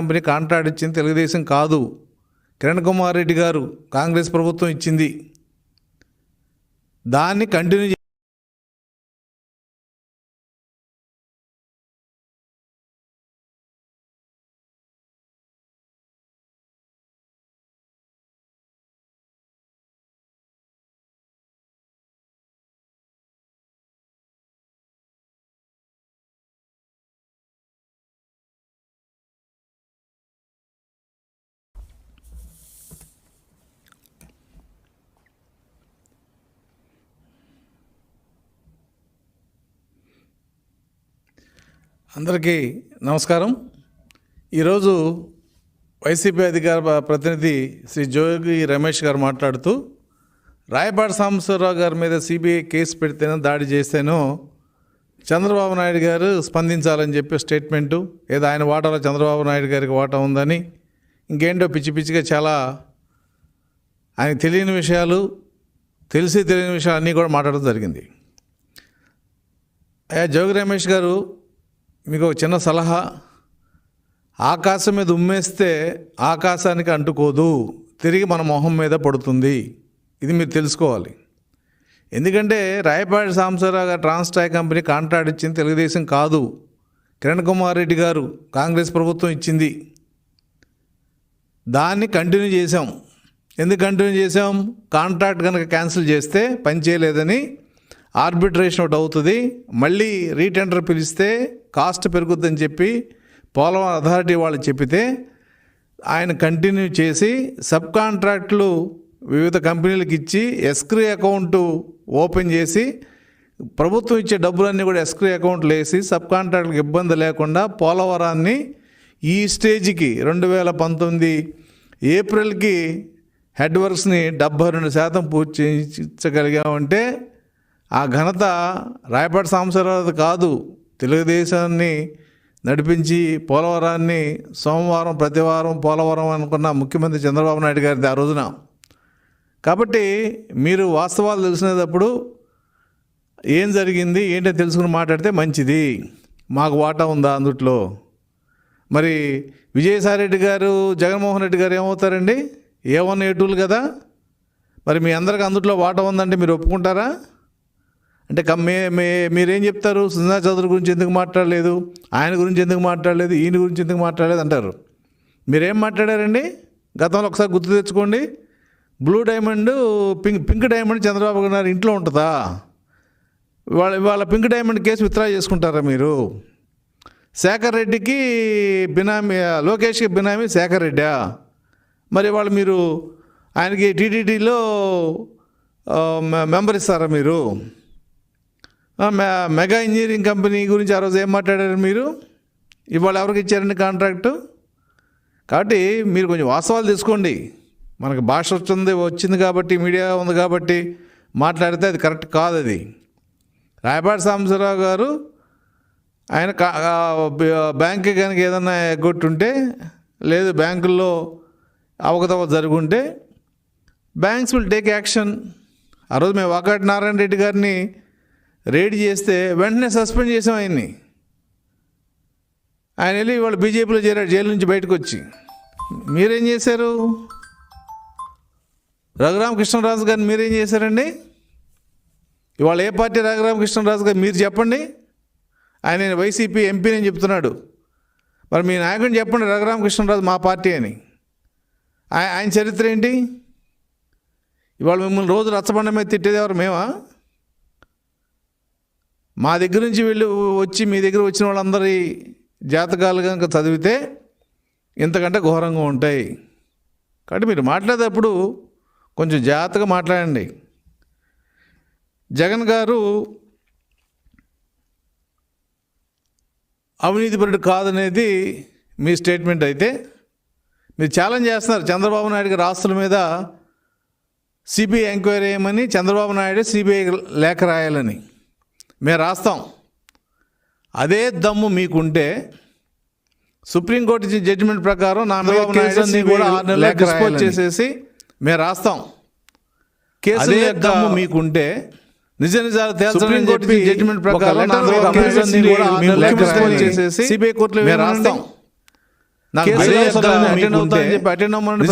Company contract ఇచ్చింది తెలుగుదేశం కాదు. కిరణ్ కుమార్ రెడ్డి గారు కాంగ్రెస్ ప్రభుత్వం ఇచ్చింది. దాన్ని కంటిన్యూ అందరికీ నమస్కారం. ఈరోజు వైసీపీ అధికార ప్రతినిధి శ్రీ జోగి రమేష్ గారు మాట్లాడుతూ రాయపాటి సాంబశివరావు గారి మీద సిబిఐ కేసు పెడితేనో దాడి చేస్తేనో చంద్రబాబు నాయుడు గారు స్పందించాలని చెప్పే స్టేట్మెంటు ఏదో ఆయన వాటాలో చంద్రబాబు నాయుడు గారికి వాటా ఉందని ఇంకేంటో పిచ్చి పిచ్చిగా చాలా ఆయన తెలియని విషయాలు తెలిసి తెలియని విషయాలు అన్నీ కూడా మాట్లాడడం జరిగింది. అయ్యా జోగి రమేష్ గారు మీకు ఒక చిన్న సలహా. ఆకాశం మీద ఉమ్మేస్తే ఆకాశానికి అంటుకోదు. తిరిగి మన మొహం మీద పడుతుంది. ఇది మీరు తెలుసుకోవాలి. ఎందుకంటే రాయపాటి సాంబశివరావు గారు ట్రాన్స్టాయ్ కంపెనీ కాంట్రాక్ట్ ఇచ్చింది తెలుగుదేశం కాదు. కిరణ్ కుమార్ రెడ్డి గారు కాంగ్రెస్ ప్రభుత్వం ఇచ్చింది. దాన్ని కంటిన్యూ చేసాం ఎందుకు కంటిన్యూ చేసాం కాంట్రాక్ట్ కనుక క్యాన్సిల్ చేస్తే పని చేయలేదని ఆర్బిట్రేషన్ ఒకటి అవుతుంది. మళ్ళీ రీటెండర్ పిలిస్తే కాస్ట్ పెరుగుద్దని చెప్పి పోలవరం అథారిటీ వాళ్ళు చెప్పితే ఆయన కంటిన్యూ చేసి సబ్ కాంట్రాక్టులు వివిధ కంపెనీలకు ఇచ్చి ఎస్క్రీ అకౌంట్ ఓపెన్ చేసి ప్రభుత్వం ఇచ్చే డబ్బులన్నీ కూడా ఎస్క్రీ అకౌంట్లు వేసి సబ్ కాంట్రాక్టులకు ఇబ్బంది లేకుండా పోలవరాన్ని ఈ స్టేజ్కి రెండు వేల పంతొమ్మిది ఏప్రిల్కి హెడ్ వర్క్స్ని డెబ్బై రెండు శాతం పూర్తి చేయించగలిగామంటే ఆ ఘనత రాయపాటి సాంబశివరావు కాదు. తెలుగుదేశాన్ని నడిపించి పోలవరాన్ని సోమవారం ప్రతివారం పోలవరం అనుకున్న ముఖ్యమంత్రి చంద్రబాబు నాయుడు గారిది ఆ రోజున. కాబట్టి మీరు వాస్తవాలు తెలిసినప్పుడు ఏం జరిగింది ఏంటో తెలుసుకుని మాట్లాడితే మంచిది. మాకు వాటా ఉందా అందుట్లో? మరి విజయసాయిరెడ్డి గారు జగన్మోహన్ రెడ్డి గారు ఏమవుతారండి? ఏ వన్ ఏ టూలు కదా? మరి మీ అందరికి అందుట్లో వాటా ఉందంటే మీరు ఒప్పుకుంటారా? అంటే మే మే మీరేం చెప్తారు? సుజనా చౌదరి గురించి ఎందుకు మాట్లాడలేదు? ఆయన గురించి ఎందుకు మాట్లాడలేదు? ఈయన గురించి ఎందుకు మాట్లాడలేదు అంటారు. మీరేం మాట్లాడారండి? గతంలో ఒకసారి గుర్తు తెచ్చుకోండి. Blue diamond pink pink diamond Chandrababu గారు ఇంట్లో ఉంటుందా? వాళ్ళ వాళ్ళ పింక్ డైమండ్ కేసు విత్డ్రా చేసుకుంటారా మీరు? శేఖర్ రెడ్డికి బినామీ లోకేష్కి బినామీ శేఖర్ రెడ్డా? మరి వాళ్ళు మీరు ఆయనకి టీటీడీలో మెంబర్ ఇస్తారా మీరు? మెగా ఇంజనీరింగ్ కంపెనీ గురించి ఆ రోజు ఏం మాట్లాడారు మీరు? ఇవాళ ఎవరికి ఇచ్చారండి కాంట్రాక్టు? కాబట్టి మీరు కొంచెం వాస్తవాలు తీసుకోండి మనకు భాష వచ్చింది వచ్చింది కాబట్టి మీడియా ఉంది కాబట్టి మాట్లాడితే అది కరెక్ట్ కాదు అది. రాయపాటి సాంబశివరావు గారు ఆయన కా- బ్యాంక్ కనుక ఏదన్నా ఎగ్గొట్టుంటే లేదు బ్యాంకుల్లో అవకతవక జరుగుంటే బ్యాంక్స్ విల్ టేక్ యాక్షన్. ఆ రోజు మేము వాకాటి నారాయణ రెడ్డి గారిని రేడ్ చేస్తే వెంటనే సస్పెండ్ చేసాం ఆయన్ని. ఆయన వెళ్ళి ఇవాళ బీజేపీలో చేరాడు జైలు నుంచి బయటకు వచ్చి మీరేం చేశారు? రఘురామకృష్ణరాజు గారిని మీరేం చేశారండి? ఇవాళ ఏ పార్టీ రఘురామకృష్ణరాజు గారు? మీరు చెప్పండి. ఆయన వైసీపీ ఎంపీని చెప్తున్నాడు. మరి మీ నాయకుడిని చెప్పండి రఘురామకృష్ణరాజు మా పార్టీ అని. ఆయన చరిత్ర ఏంటి? ఇవాళ మిమ్మల్ని రోజు రచ్చబండ మీద తిట్టేది ఎవరు? మేమా? మా దగ్గర నుంచి వెళ్ళి వచ్చి మీ దగ్గర వచ్చిన వాళ్ళందరి జాతకాలు కనుక చదివితే ఇంతకంటే ఘోరంగా ఉంటాయి. కాబట్టి మీరు మాట్లాడేటప్పుడు కొంచెం జాగ్రత్తగా మాట్లాడండి. జగన్ గారు అవినీతిపరుడు కాదనేది మీ స్టేట్మెంట్ అయితే మీరు ఛాలెంజ్ చేస్తున్నారు. చంద్రబాబు నాయుడు గారి ఆస్తుల మీద సిబిఐ ఎంక్వైరీ చేయమని చంద్రబాబు నాయుడు సిబిఐ లేఖ రాయాలని. మేము రాస్తాం. అదే దమ్ము మీకుంటే సుప్రీంకోర్టు ఇచ్చిన జడ్జిమెంట్ ప్రకారం నా మీద కూడా ఆరు నెలలు డిస్పోజ్ చేసేసి మేము రాస్తాం. కేసు దమ్ము మీకుంటే నిజ నిజాలు తేల్చాలని చెప్పి జడ్జిమెంట్ ప్రకారం నా మీద కేసులన్నీ కూడా ఆరు నెలలు డిస్పోజ్ చేసేసి సిబిఐ కోర్టులో మేము రాస్తాం. attend అవ్వమని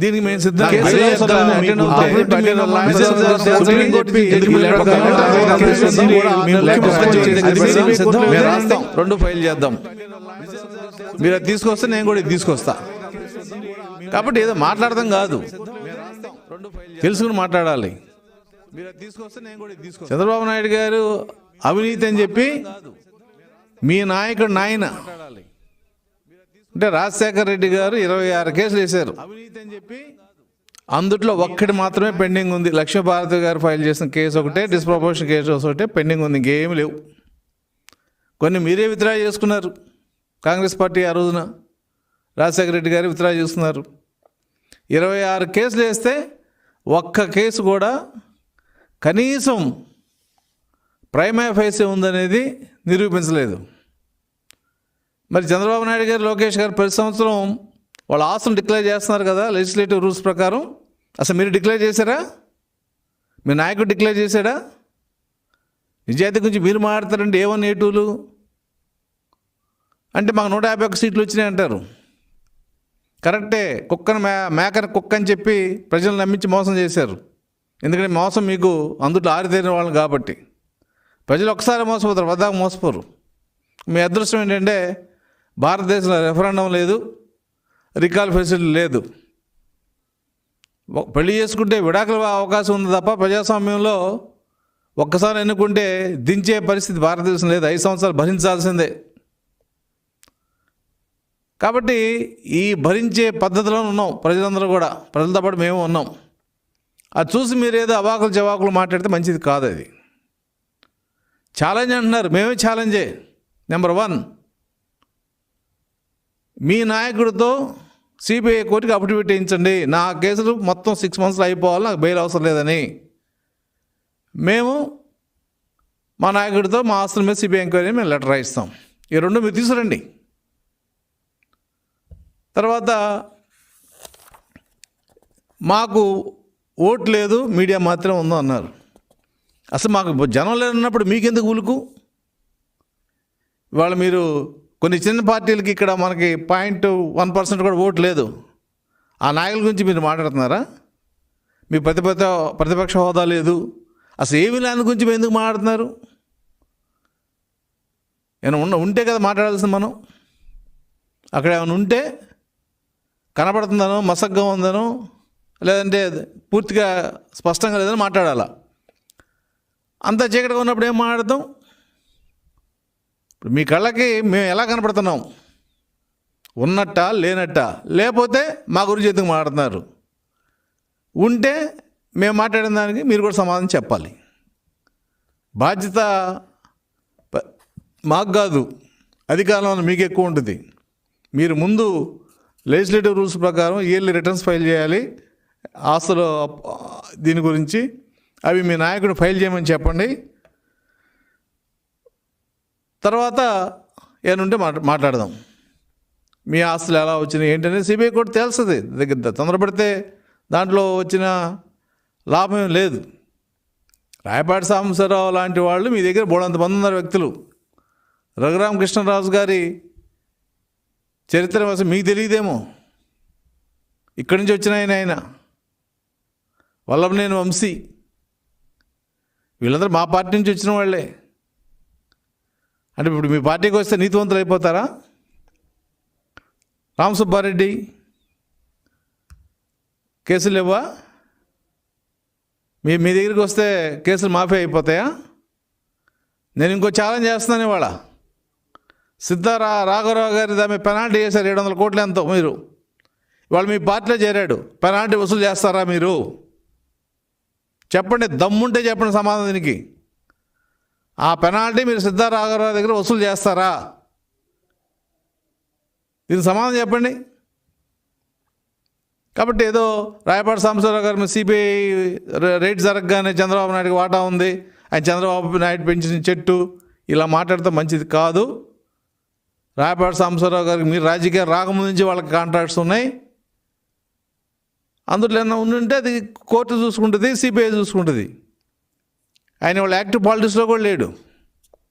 దీనికి మేము సిద్ధం రెండు ఫైల్ చేద్దాం. మీరు అది తీసుకొస్తే నేను కూడా ఇది తీసుకొస్తా. కాబట్టి ఏదో మాట్లాడదాం కాదు. తెలుసుకుని మాట్లాడాలి. చంద్రబాబు నాయుడు గారు అవినీతి అని చెప్పి మీ నాయకుడు నాయన అంటే రాజశేఖర రెడ్డి గారు ఇరవై ఆరు కేసులు వేశారు. అవినీతి అని చెప్పి అందుట్లో ఒక్కటి మాత్రమే పెండింగ్ ఉంది. లక్ష్మీభారతి గారు ఫైల్ చేసిన కేసు ఒకటే డిస్ప్రపోర్షన్ కేసు ఒకటే పెండింగ్ ఉంది. ఇంకేమి లేవు. కొన్ని మీరే విత్డ్రా చేసుకున్నారు. కాంగ్రెస్ పార్టీ ఆ రోజున రాజశేఖర రెడ్డి గారు విత్డ్రా చేసుకున్నారు. ఇరవై ఆరు కేసులు వేస్తే ఒక్క కేసు కూడా కనీసం ప్రైమా ఫేసే ఉందనేది నిరూపించలేదు. మరి చంద్రబాబు నాయుడు గారు లోకేష్ గారు ప్రతి సంవత్సరం వాళ్ళ ఆస్తులు డిక్లేర్ చేస్తున్నారు కదా లెజిస్లేటివ్ రూల్స్ ప్రకారం. అసలు మీరు డిక్లేర్ చేశారా? మీ నాయకుడు డిక్లేర్ చేశాడా? నిజాయితీ గురించి మీరు మాట్లాడతారండి ఏ వన్ ఏ టూలు అంటే మాకు నూట యాభై ఒక్క సీట్లు వచ్చినాయి అంటారు. కరెక్టే కుక్కను మే మేకను కుక్క అని చెప్పి ప్రజలు నమ్మించి మోసం చేశారు. ఎందుకంటే మోసం మీకు అందుట్లో ఆరితేరిన వాళ్ళు కాబట్టి. ప్రజలు ఒకసారి మోసపోతారు వద్దాకు మోసపోరు. మీ అదృష్టం ఏంటంటే భారతదేశంలో రెఫరెండం లేదు రికాల్ ఫెసిలిటీ లేదు. పెళ్ళి చేసుకుంటే విడాకుల అవకాశం ఉంది తప్ప ప్రజాస్వామ్యంలో ఒక్కసారి ఎన్నుకుంటే దించే పరిస్థితి భారతదేశం లేదు. ఐదు సంవత్సరాలు భరించాల్సిందే. కాబట్టి ఈ భరించే పద్ధతిలో ఉన్నాం ప్రజలందరూ కూడా. ప్రజలతో పాటు మేము ఉన్నాం. అది చూసి మీరు ఏదో అవాకులు జవాకులు మాట్లాడితే మంచిది కాదు అది. ఛాలెంజ్ అంటున్నారు. మేమే ఛాలెంజే. Number one. మీ నాయకుడితో సిబిఐ కోర్టుకి అప్పటి పెట్టించండి. నా కేసులు మొత్తం సిక్స్ మంత్స్లో అయిపోవాలి. నాకు బెయిల్ అవసరం లేదని. మేము మా నాయకుడితో మా ఆస్తుల మీద సిబిఐ ఎంక్వైరీ మేము లెటర్ రాయిస్తాం. ఈ రెండు మీరు తీసుకురండి. తర్వాత మాకు ఓటు లేదు మీడియా మాత్రం ఉందో అన్నారు. అసలు మాకు జనం లేనప్పుడు మీకెందుకు ఉలుకు? ఇవాళ మీరు కొన్ని చిన్న పార్టీలకి ఇక్కడ మనకి పాయింట్ వన్ పర్సెంట్ కూడా ఓటు లేదు. ఆ నాయకుల గురించి మీరు మాట్లాడుతున్నారా? మీ ప్రతిపక్ష ప్రతిపక్ష హోదా లేదు. అసలు ఏమీ లేని గురించి మీరు ఎందుకు మాట్లాడుతున్నారు? ఏమైనా ఉన్న ఉంటే కదా మాట్లాడాల్సింది మనం. అక్కడ ఏమైనా ఉంటే కనపడుతుందనో మసగ్గా ఉందనో లేదంటే పూర్తిగా స్పష్టంగా లేదని మాట్లాడాలా? అంత చీకటిగా ఉన్నప్పుడు ఏం మాట్లాడతాం? ఇప్పుడు మీ కళ్ళకి మేము ఎలా కనపడుతున్నాం? ఉన్నట్ట లేనట్ట? లేకపోతే మా గురించి ఎందుకు మాట్లాడుతున్నారు? ఉంటే మేము మాట్లాడిన దానికి మీరు కూడా సమాధానం చెప్పాలి. బాధ్యత మాకు కాదు. అధికారంలో మీకు ఎక్కువ ఉంటుంది. మీరు ముందు లెజిస్లేటివ్ రూల్స్ ప్రకారం ఇయర్లీ రిటర్న్స్ ఫైల్ చేయాలి. ఆస్తులు దీని గురించి అవి మీ నాయకుడు ఫైల్ చేయమని చెప్పండి. తర్వాత ఏనుంటే మాట్లా మాట్లాడదాం. మీ ఆస్తులు ఎలా వచ్చినాయి ఏంటనేది సిబిఐ కూడా తెలుస్తుంది దగ్గర తొందరపడితే దాంట్లో వచ్చిన లాభం ఏం లేదు. రాయపాటి సాంబశివరావు లాంటి వాళ్ళు మీ దగ్గర బోడంత మంది ఉన్నారు వ్యక్తులు. రఘురామకృష్ణరాజు గారి చరిత్ర అసలు మీకు తెలియదేమో. ఇక్కడి నుంచి వచ్చిన ఆయన ఆయన. వల్లభనేని వంశీ. వీళ్ళందరూ మా పార్టీ నుంచి వచ్చిన వాళ్ళే. అంటే ఇప్పుడు మీ పార్టీకి వస్తే నీతివంతులు అయిపోతారా? రామసుబ్బారెడ్డి కేసులు లేవా? మీ మీ దగ్గరికి వస్తే కేసులు మాఫీ అయిపోతాయా? నేను ఇంకో ఛాలెంజ్ చేస్తున్నాను ఇవాళ. సిద్ధారా రాఘవరావు గారి దాని పెనాల్టీ చేశారు ఏడు వందల కోట్లు ఎంతో మీరు. ఇవాళ మీ పార్టీలో చేరాడు. పెనాల్టీ వసూలు చేస్తారా మీరు? చెప్పండి దమ్ముంటే చెప్పండి సమాధానం దీనికి. ఆ పెనాల్టీ మీరు సిద్ధార్థ దగ్గర వసూలు చేస్తారా? దీనికి సమాధానం చెప్పండి. కాబట్టి ఏదో రాయపాటి సాంబశివరావు గారి సిబిఐ రేట్ జరగగానే చంద్రబాబు నాయుడుకి వాటా ఉంది. ఆయన చంద్రబాబు నాయుడు పెంచిన చెట్టు ఇలా మాట్లాడితే మంచిది కాదు. రాయపాటి సాంబశివరావు గారికి మీరు రాజకీయాలు రాకముందు నుంచి వాళ్ళకి కాంట్రాక్ట్స్ ఉన్నాయి. అందులో ఏమైనా ఉండుంటే అది కోర్టు చూసుకుంటుంది సిబిఐ చూసుకుంటుంది. ఆయన వాళ్ళు యాక్టివ్ పాలిటిక్స్లో కూడా లేడు.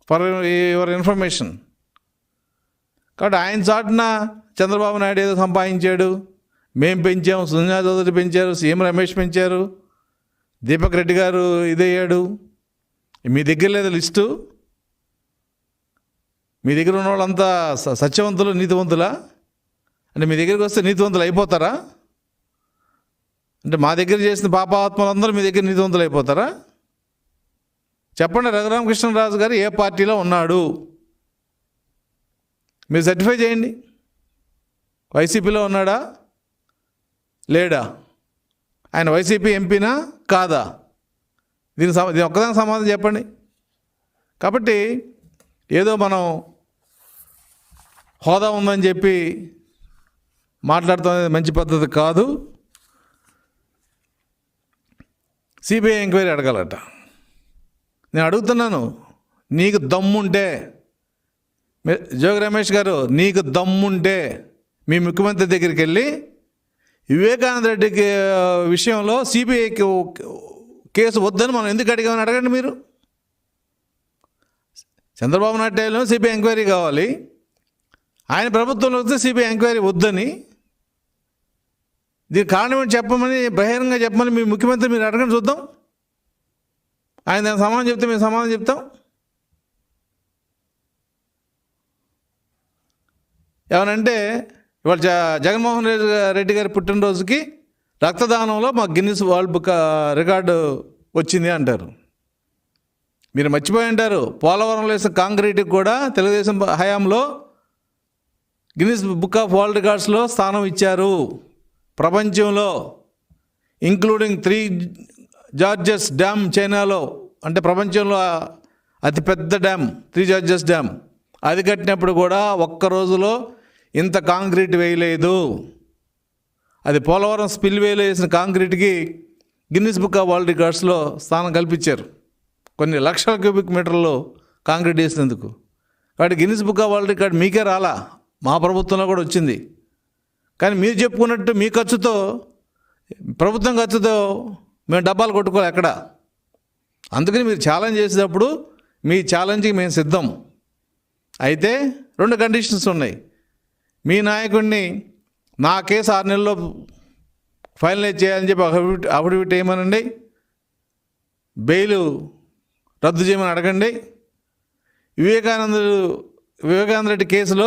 For your information. కాబట్టి ఆయన చాటున చంద్రబాబు నాయుడు ఏదో సంపాదించాడు. మేము పెంచాము సునీతా చౌదరి పెంచారు సీఎం రమేష్ పెంచారు దీపక్ రెడ్డి గారు ఇదయ్యాడు. మీ దగ్గర లేదా లిస్టు? మీ దగ్గర ఉన్న వాళ్ళంతా స- సత్యవంతులు నీతివంతులా? అంటే మీ దగ్గరికి వస్తే నీతివంతులు అయిపోతారా? అంటే మా దగ్గర చేసిన పాపాత్మలందరూ మీ దగ్గర నీతివంతులు అయిపోతారా? చెప్పండి రఘురామకృష్ణరాజు గారు ఏ పార్టీలో ఉన్నాడు? మీరు సర్టిఫై చేయండి. వైసీపీలో ఉన్నాడా? లేడా? ఆయన వైసీపీ ఎంపీనా? కాదా? దీని సమా దీని ఒక్కదానికి సమాధానం చెప్పండి. కాబట్టి ఏదో మనం హోదా ఉందని చెప్పి మాట్లాడటం అనేది మంచి పద్ధతి కాదు. సిబిఐ ఎంక్వైరీ అడగాలట. నేను అడుగుతున్నాను నీకు దమ్ముంటే జోగి రమేష్ గారు నీకు దమ్ముంటే మీ ముఖ్యమంత్రి దగ్గరికి వెళ్ళి వివేకానంద రెడ్డికి విషయంలో సిబిఐకి కేసు వద్దని మనం ఎందుకు అడిగామని అడగండి మీరు. చంద్రబాబు నాయుడు టైంలో సిబిఐ ఎంక్వైరీ కావాలి. ఆయన ప్రభుత్వంలో వస్తే సిబిఐ ఎంక్వైరీ వద్దని. దీనికి కారణం ఏంటి చెప్పమని బహిరంగ చెప్పమని మీ ముఖ్యమంత్రి మీరు అడగండి చూద్దాం. ఆయన దానికి సమాధానం చెప్తే మేము సమాధానం చెప్తాం? ఏమనంటే ఇవాళ జ జగన్మోహన్ రెడ్డి రెడ్డి గారి పుట్టినరోజుకి రక్తదానంలో మా గిన్నిస్ వరల్డ్ బుక్ రికార్డు వచ్చింది అంటారు. మీరు మర్చిపోయి ఉంటారు. పోలవరంలో వేసిన కాంక్రీట్కి కూడా తెలుగుదేశం హయాంలో గిన్నిస్ బుక్ ఆఫ్ వరల్డ్ రికార్డ్స్లో స్థానం ఇచ్చారు. ప్రపంచంలో ఇంక్లూడింగ్ త్రీ జార్జెస్ డ్యామ్ చైనాలో అంటే ప్రపంచంలో అతిపెద్ద డ్యామ్ త్రీ జార్జెస్ డ్యామ్. అది కట్టినప్పుడు కూడా ఒక్క రోజులో ఇంత కాంక్రీట్ వేయలేదు. అది పోలవరం స్పిల్వేలో వేసిన కాంక్రీట్కి గిన్నిస్ బుక్ ఆఫ్ వరల్డ్ రికార్డ్స్లో స్థానం కల్పించారు. కొన్ని లక్షల క్యూబిక్ మీటర్లు కాంక్రీట్ వేసినందుకు. కాబట్టి Guinness book of world record మీకే రాలా. మా ప్రభుత్వంలో కూడా వచ్చింది. కానీ మీరు చెప్పుకున్నట్టు మీ ఖర్చుతో ప్రభుత్వం ఖర్చుతో మేము డబ్బాలు కొట్టుకోవాలి ఎక్కడ? అందుకని మీరు ఛాలెంజ్ చేసేటప్పుడు మీ ఛాలెంజ్కి మేము సిద్ధం. అయితే రెండు కండిషన్స్ ఉన్నాయి. మీ నాయకుడిని నా కేసు ఆరు నెలల్లో ఫైనలైజ్ చేయాలని చెప్పి అఫిడవిట్ అఫిడవిట్ వేయమనండి బెయిల్ రద్దు చేయమని అడగండి. వివేకానంద వివేకానంద రెడ్డి కేసులో